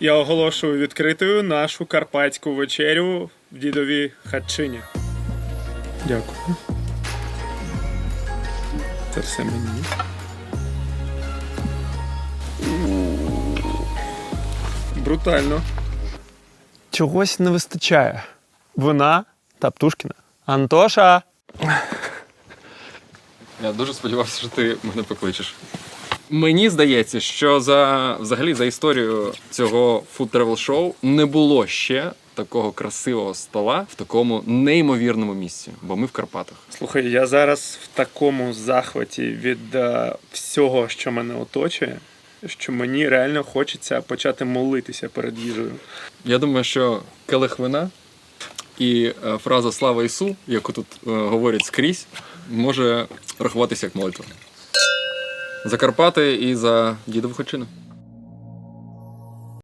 Я оголошую відкритою нашу карпатську вечерю в дідовій хатчині. Дякую. Це все мені. Брутально. Чогось не вистачає. Вина та Птушкіна. Антоша! Я дуже сподівався, що ти мене покличеш. Мені здається, що за взагалі за історію цього food travel шоу не було ще такого красивого стола в такому неймовірному місці, бо ми в Карпатах. Слухай, я зараз в такому захваті від е, всього, що мене оточує, що мені реально хочеться почати молитися перед їжею. Я думаю, що келих вина і е, фраза Слава Ісу, яку тут е, говорять скрізь, може рахуватися як молитва. За Карпати і за дідову хачину.